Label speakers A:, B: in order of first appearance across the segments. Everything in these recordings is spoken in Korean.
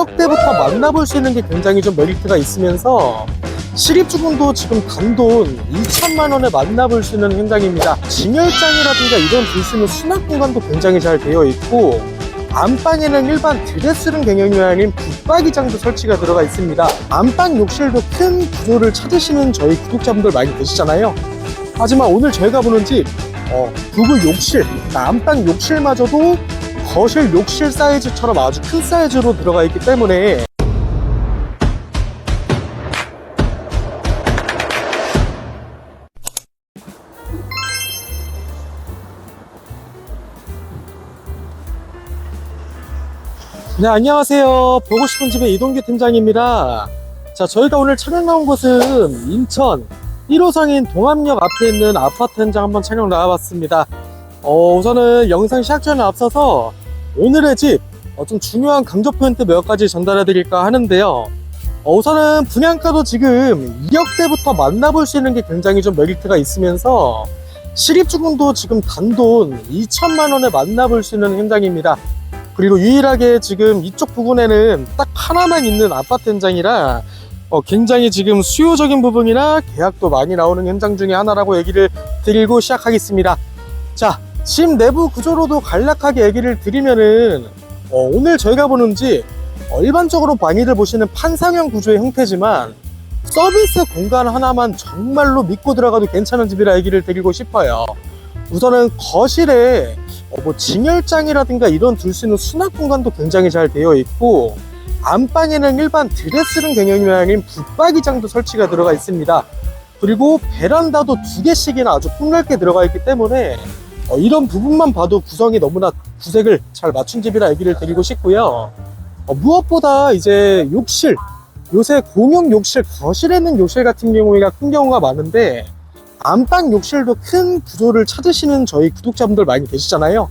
A: 2억대부터 만나볼 수 있는 게 굉장히 좀 메리트가 있으면서 실입주금도 지금 단돈 2천만 원에 만나볼 수 있는 현장입니다. 진열장이라든가 이런 있는 수납 공간도 굉장히 잘 되어 있고 안방에는 일반 드레스룸 개념이 아닌 붙박이장도 설치가 들어가 있습니다. 안방 욕실도 큰 구조를 찾으시는 저희 구독자분들 많이 계시잖아요. 하지만 오늘 저희가 보는 집 어, 부부 욕실, 그러니까 안방 욕실마저도 거실 욕실 사이즈처럼 아주 큰 사이즈로 들어가 있기 때문에 네, 안녕하세요. 보고 싶은 집의 이동규 팀장입니다. 자, 저희가 오늘 촬영 나온 곳은 인천 1호상인 동암역 앞에 있는 아파트 현장 한번 촬영 나와봤습니다. 어, 우선은 영상 시작 전에 앞서서 오늘의 집, 어, 좀 중요한 강조 포인트 몇 가지 전달해 드릴까 하는데요. 어, 우선은 분양가도 지금 2억대부터 만나볼 수 있는 게 굉장히 좀 메리트가 있으면서 실입주금도 지금 단돈 2천만 원에 만나볼 수 있는 현장입니다. 그리고 유일하게 지금 이쪽 부분에는 딱 하나만 있는 아파트 현장이라 어, 굉장히 지금 수요적인 부분이나 계약도 많이 나오는 현장 중에 하나라고 얘기를 드리고 시작하겠습니다. 자, 집 내부 구조로도 간략하게 얘기를 드리면은 어, 오늘 저희가 보는 집 어, 일반적으로 많이들 보시는 판상형 구조의 형태지만 서비스 공간 하나만 정말로 믿고 들어가도 괜찮은 집이라 얘기를 드리고 싶어요. 우선은 거실에 어, 뭐 진열장이라든가 이런 둘 수 있는 수납 공간도 굉장히 잘 되어 있고 안방에는 일반 드레스룸 개념이 아닌 붙박이장도 설치가 들어가 있습니다. 그리고 베란다도 두 개씩이나 아주 폭넓게 들어가 있기 때문에 어, 이런 부분만 봐도 구성이 너무나 구색을 잘 맞춘 집이라 얘기를 드리고 싶고요. 어, 무엇보다 이제 욕실 요새 공용 욕실 거실에 있는 욕실 같은 경우가 큰 경우가 많은데 안방 욕실도 큰 구조를 찾으시는 저희 구독자분들 많이 계시잖아요.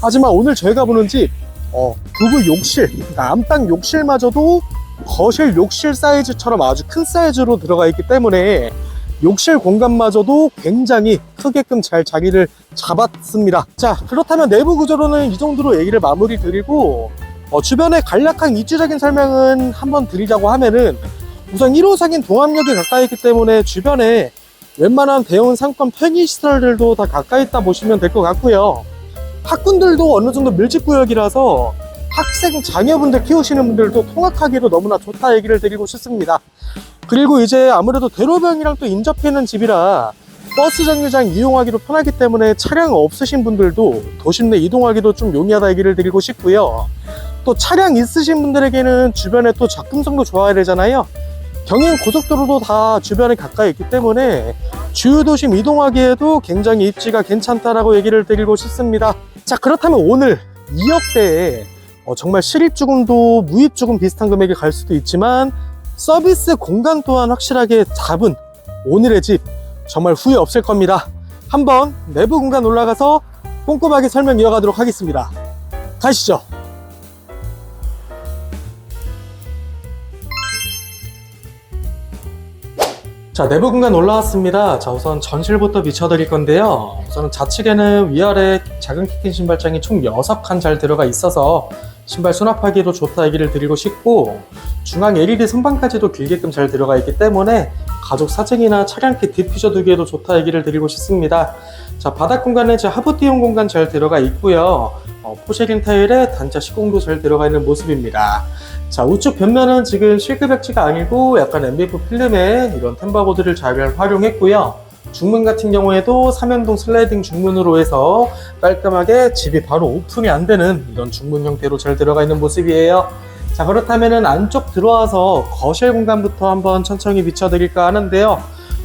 A: 하지만 오늘 저희가 보는 집, 어, 부부 욕실, 그러니까 안방 욕실마저도 거실 욕실 사이즈처럼 아주 큰 사이즈로 들어가 있기 때문에 욕실 공간마저도 굉장히 크게끔 잘 자리를 잡았습니다. 자, 그렇다면 내부 구조로는 이 정도로 얘기를 마무리 드리고, 어, 주변에 간략한 입지적인 설명은 한번 드리자고 하면은 우선 1호상인 동암역에 가까이 있기 때문에 주변에 웬만한 대형 상권 편의시설들도 다 가까이 있다 보시면 될 것 같고요. 학군들도 어느 정도 밀집구역이라서 학생 자녀분들 키우시는 분들도 통학하기로 너무나 좋다 얘기를 드리고 싶습니다. 그리고 이제 아무래도 대로변이랑 또 인접해 있는 집이라 버스 정류장 이용하기도 편하기 때문에 차량 없으신 분들도 도심 내 이동하기도 좀 용이하다 얘기를 드리고 싶고요. 또 차량 있으신 분들에게는 주변에 또 접근성도 좋아야 되잖아요. 경인 고속도로도 다 주변에 가까이 있기 때문에 주요 도심 이동하기에도 굉장히 입지가 괜찮다라고 얘기를 드리고 싶습니다. 자, 그렇다면 오늘 2억대에 어, 정말 실입주금도 무입주금 비슷한 금액이 갈 수도 있지만 서비스 공간 또한 확실하게 잡은 오늘의 집 정말 후회 없을 겁니다. 한번 내부 공간 올라가서 꼼꼼하게 설명 이어가도록 하겠습니다. 가시죠. 자, 내부 공간 올라왔습니다. 자, 우선 전실부터 비춰드릴 건데요. 우선 좌측에는 위아래 작은 키킨 신발장이 총 6칸 잘 들어가 있어서 신발 수납하기도 좋다 얘기를 드리고 싶고 중앙 LED 선반까지도 길게끔 잘 들어가 있기 때문에 가족 사정이나 차량키 디퓨저 두기에도 좋다 얘기를 드리고 싶습니다. 자, 바닥 공간에 제 하부띠용 공간 잘 들어가 있고요. 어, 포쉐린 타일에 단자 시공도 잘 들어가 있는 모습입니다. 자, 우측 벽면은 지금 실크 벽지가 아니고 약간 MDF 필름에 이런 템바보드를 잘 활용했고요. 중문 같은 경우에도 삼연동 슬라이딩 중문으로 해서 깔끔하게 집이 바로 오픈이 안 되는 이런 중문 형태로 잘 들어가 있는 모습이에요. 자, 그렇다면은 안쪽 들어와서 거실 공간부터 한번 천천히 비춰드릴까 하는데요.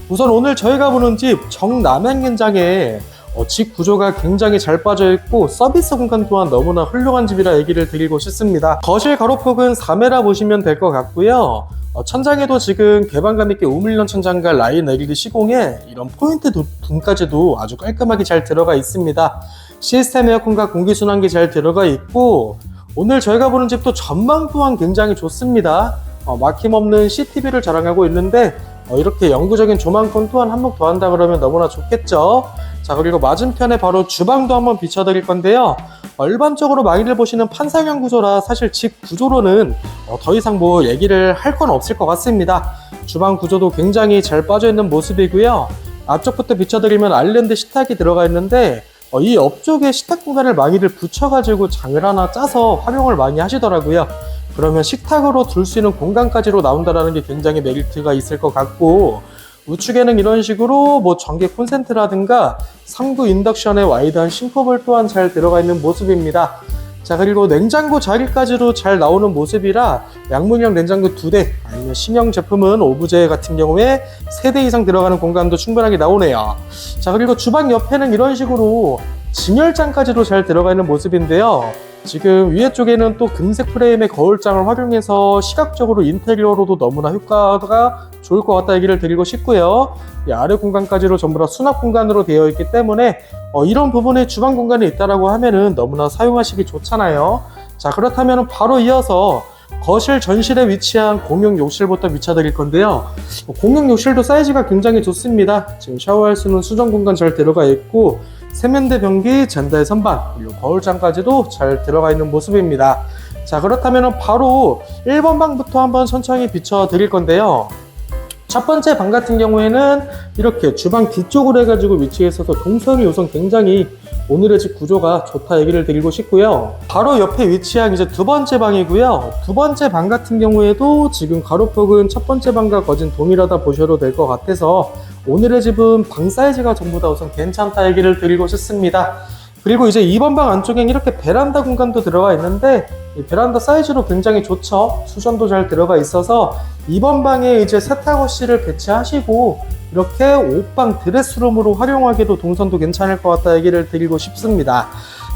A: 우선 오늘 저희가 보는 집 정남양 현장에 어, 집 구조가 굉장히 잘 빠져 있고 서비스 공간 또한 너무나 훌륭한 집이라 얘기를 드리고 싶습니다. 거실 가로폭은 4m 보시면 될 것 같고요. 어, 천장에도 지금 개방감 있게 우물런 천장과 라인 LED 시공에 이런 포인트 도- 둔까지도 아주 깔끔하게 잘 들어가 있습니다. 시스템 에어컨과 공기순환기 잘 들어가 있고 오늘 저희가 보는 집도 전망 또한 굉장히 좋습니다. 어, 막힘없는 CTV를 자랑하고 있는데 어, 이렇게 영구적인 조망권 또한 한몫 더한다 그러면 너무나 좋겠죠. 자 그리고 맞은편에 바로 주방도 한번 비춰드릴 건데요. 어, 일반적으로 많이들 보시는 판상형 구조라 사실 집 구조로는 어, 더 이상 뭐 얘기를 할 건 없을 것 같습니다. 주방 구조도 굉장히 잘 빠져 있는 모습이고요. 앞쪽부터 비춰드리면 아일랜드 식탁이 들어가 있는데 어, 이 옆쪽에 식탁 공간을 많이들 붙여가지고 장을 하나 짜서 활용을 많이 하시더라고요. 그러면 식탁으로 둘 수 있는 공간까지로 나온다라는 게 굉장히 메리트가 있을 것 같고 우측에는 이런 식으로 뭐 전기 콘센트라든가 3구 인덕션의 와이드한 싱크볼 또한 잘 들어가 있는 모습입니다. 자 그리고 냉장고 자리까지도 잘 나오는 모습이라 양문형 냉장고 두 대 아니면 신형 제품은 오브제 같은 경우에 세 대 이상 들어가는 공간도 충분하게 나오네요. 자 그리고 주방 옆에는 이런 식으로 진열장까지도 잘 들어가 있는 모습인데요. 지금 위에 쪽에는 또 금색 프레임의 거울장을 활용해서 시각적으로 인테리어로도 너무나 효과가 좋을 것 같다 얘기를 드리고 싶고요. 이 아래 공간까지로 전부 다 수납 공간으로 되어 있기 때문에 어, 이런 부분에 주방 공간이 있다라고 하면은 너무나 사용하시기 좋잖아요. 자 그렇다면 바로 이어서 거실 전실에 위치한 공용 욕실부터 비춰드릴 건데요. 어, 공용 욕실도 사이즈가 굉장히 좋습니다. 지금 샤워할 수 있는 수전 공간 잘 들어가 있고 세면대 변기, 젠다의 선반, 그리고 거울장까지도 잘 들어가 있는 모습입니다. 자 그렇다면 바로 1번 방부터 한번 천천히 비춰드릴 건데요. 첫 번째 방 같은 경우에는 이렇게 주방 뒤쪽으로 해가지고 위치해 있어서 동선이 우선 굉장히 오늘의 집 구조가 좋다 얘기를 드리고 싶고요. 바로 옆에 위치한 이제 두 번째 방이고요. 두 번째 방 같은 경우에도 지금 가로폭은 첫 번째 방과 거진 동일하다 보셔도 될 것 같아서 오늘의 집은 방 사이즈가 전부 다 우선 괜찮다 얘기를 드리고 싶습니다. 그리고 이제 2번 방 안쪽엔 이렇게 베란다 공간도 들어가 있는데 이 베란다 사이즈도 굉장히 좋죠. 수전도 잘 들어가 있어서 2번 방에 이제 세탁호실을 배치하시고 이렇게 옷방 드레스룸으로 활용하기도 동선도 괜찮을 것 같다 얘기를 드리고 싶습니다.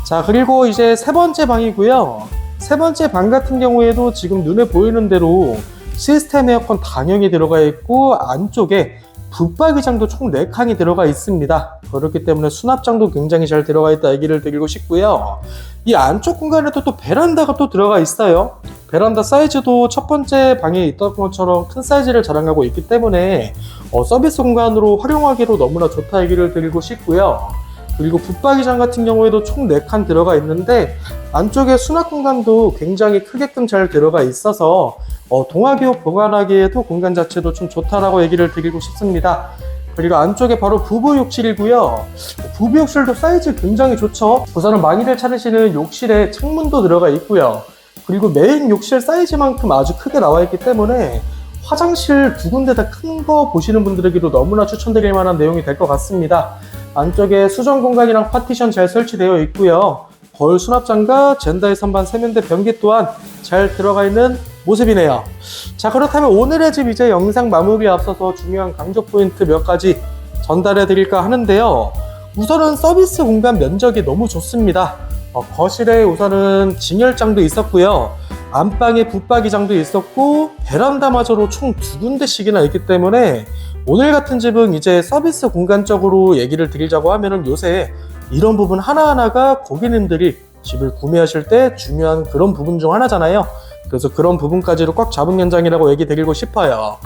A: 자 그리고 이제 세 번째 방이고요. 세 번째 방 같은 경우에도 지금 눈에 보이는 대로 시스템 에어컨 단형이 들어가 있고 안쪽에 붙박이장도 총 4칸이 들어가 있습니다. 그렇기 때문에 수납장도 굉장히 잘 들어가 있다 얘기를 드리고 싶고요. 이 안쪽 공간에도 또 베란다가 또 들어가 있어요. 베란다 사이즈도 첫 번째 방에 있던 것처럼 큰 사이즈를 자랑하고 있기 때문에 어, 서비스 공간으로 활용하기로 너무나 좋다 얘기를 드리고 싶고요. 그리고 붙박이장 같은 경우에도 총 4칸 들어가 있는데 안쪽에 수납 공간도 굉장히 크게끔 잘 들어가 있어서 어, 동화기업 보관하기에도 공간 자체도 좀 좋다라고 얘기를 드리고 싶습니다. 그리고 안쪽에 바로 부부 욕실이고요. 부부 욕실도 사이즈 굉장히 좋죠. 우선은 많이들 찾으시는 욕실에 창문도 들어가 있고요. 그리고 메인 욕실 사이즈만큼 아주 크게 나와 있기 때문에 화장실 두 군데 다 큰 거 보시는 분들에게도 너무나 추천드릴 만한 내용이 될 것 같습니다. 안쪽에 수전 공간이랑 파티션 잘 설치되어 있고요. 거울 수납장과 젠다의 선반 세면대 변기 또한 잘 들어가 있는 모습이네요. 자 그렇다면 오늘의 집 이제 영상 마무리 앞서서 중요한 강조 포인트 몇 가지 전달해 드릴까 하는데요. 우선은 서비스 공간 면적이 너무 좋습니다. 어, 거실에 우선은 진열장도 있었고요. 안방에 붙박이장도 있었고 베란다마저로 총 두 군데씩이나 있기 때문에 오늘 같은 집은 이제 서비스 공간적으로 얘기를 드리자고 하면은 요새 이런 부분 하나하나가 고객님들이 집을 구매하실 때 중요한 그런 부분 중 하나잖아요. 그래서 그런 부분까지로 꽉 잡은 현장이라고 얘기 드리고 싶어요.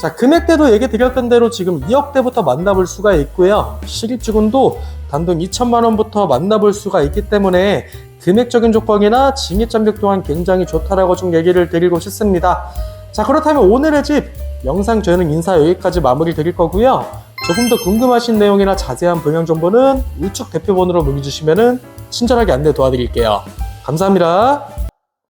A: 자, 금액대도 얘기 드렸던 대로 지금 2억대부터 만나볼 수가 있고요. 실입주금도 단돈 2천만 원부터 만나볼 수가 있기 때문에 금액적인 조건이나 진입장벽 또한 굉장히 좋다라고 좀 얘기를 드리고 싶습니다. 자, 그렇다면 오늘의 집 영상 저희는 인사 여기까지 마무리 드릴 거고요. 조금 더 궁금하신 내용이나 자세한 분양 정보는 우측 대표번호로 문의 주시면 친절하게 안내 도와드릴게요. 감사합니다.